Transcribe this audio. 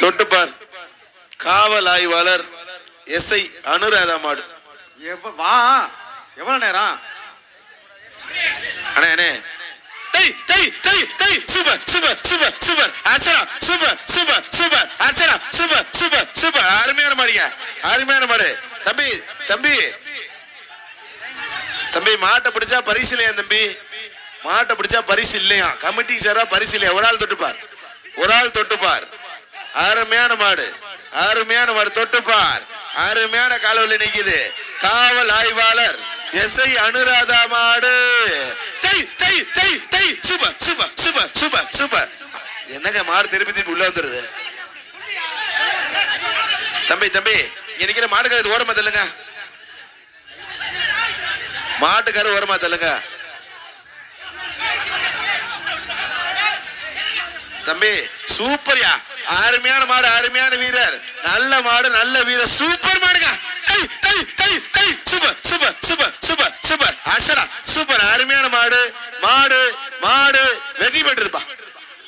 தொட்டுப்பார் காவல் ஆய்வாளர் எஸ்ஐ அனுராதா மாடு வா எவ்வளவு நேரம்? அண்ணே அண்ணே. டேய் டேய் டேய் டேய். Super super super super. Archana super super super. Archana super super super. அருமையான மாடிங்க. அருமையான மாடு. தம்பி தம்பி. தம்பி மாட்டை பிடிச்சா பரிசு இல்லையா தம்பி? மாட்டை பிடிச்சா பரிசு இல்லையா? கமிட்டி சாரா பரிசு இல்லையா? ஒரு ஆள் தொட்டுப்பார் ஒரு ஆள் தொட்டுப்பார் அருமையான மாடு. அருமையான மாடு தொட்டுப்பார். அருமையான காலவில் நிக்குது. காவல் ஆய்வாளர் எஸ்ஐ அனுராதா மாடு. டேய் டேய் டேய் tie super super super super super என்னங்க மாடு திருப்பி திருப்பி உள்ள வந்துருது? தம்பி தம்பி நினைக்கிற நிக்கிற மாடுகள் இது ஓரமா தள்ளுங்க. மாட்டுக்காரு ஓரமா தள்ளுங்க. தம்பி சூப்பர்யா. அருமையான மாடு அருமையான வீரர். நல்ல மாடு நல்ல வீரர். சூப்பர் மாடுங்க. டேய், டேய், டேய், டேய், super super super super super. Archana super. அருமையான மாடு மாடு மாடு. வெற்றி பெற்றிருப்பா.